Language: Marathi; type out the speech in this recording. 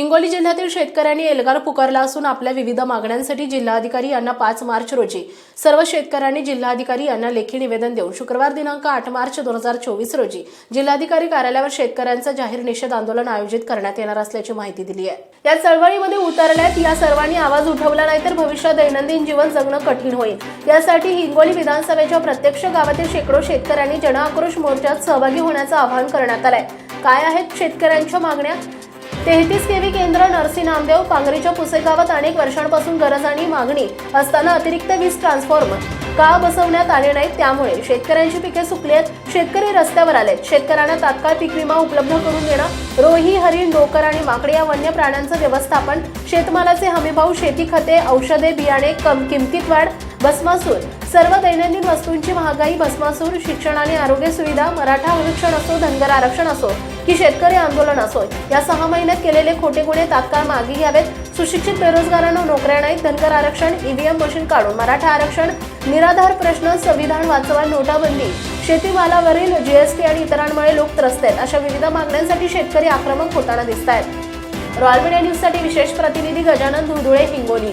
हिंगोली जिल्ह्यातील शेतकऱ्यांनी एल्गार पुकारला असून आपल्या विविध मागण्यांसाठी जिल्हाधिकारी यांना पाच मार्च रोजी सर्व शेतकऱ्यांनी जिल्हाधिकारी यांना लेखी निवेदन देऊन शुक्रवार दिनांक आठ मार्च दोन हजार चोवीस रोजी जिल्हाधिकारी कार्यालयावर शेतकऱ्यांचं जाहीर निषेध आंदोलन आयोजित करण्यात येणार असल्याची माहिती दिली आहे. या चळवळीमध्ये उतरल्यात या सर्वांनी आवाज उठवला नाही तर भविष्यात दैनंदिन जीवन जगणं कठीण होईल. यासाठी हिंगोली विधानसभेच्या प्रत्यक्ष गावातील शेकडो शेतकऱ्यांनी जनआक्रोश मोर्चात सहभागी होण्याचं आवाहन करण्यात आलंय. काय आहेत शेतकऱ्यांच्या मागण्या? तेहतीस केवी केंद्र नरसी नामदेव पांगरीच्या पुसेगावात अनेक वर्षांपासून गरज आणि मागणी असताना अतिरिक्त वीज ट्रान्सफॉर्मर का बसवण्यात आले नाहीत त्यामुळे शेतकऱ्यांची पिके सुकली आहेत. शेतकरी रस्त्यावर आलेत. शेतकऱ्यांना तात्काळ पीक विमा उपलब्ध करून देणं रोही हरिण डोकर आणि माकडे या वन्य प्राण्यांचं व्यवस्थापन शेतमालाचे हमीभाव शेती खते औषधे बियाणे कम किमतीत वाढ भस्मासूर. सर्व दैनंदिन वस्तूंची महागाई भस्मासूर शिक्षण आणि आरोग्य सुविधा मराठा आरक्षण असो धनगर आरक्षण असो की शेतकरी आंदोलन असो या सहा महिन्यात केलेले खोटे गुन्हे तात्काळ मागे घ्यावेत. सुशिक्षित बेरोजगारांना नोकऱ्या नाहीत. धनगर आरक्षण ईव्हीएम मशीन काढून मराठा आरक्षण निराधार प्रश्न संविधान वाचवा नोटाबंदी शेतीमालावरील जीएसटी आणि इतरांमुळे लोक त्रस्त आहेत अशा विविध मागण्यांसाठी शेतकरी आक्रमक होताना दिसत आहेत रॉयल मीडिया न्यूजसाठी विशेष प्रतिनिधी गजानन धुळधुळे हिंगोली.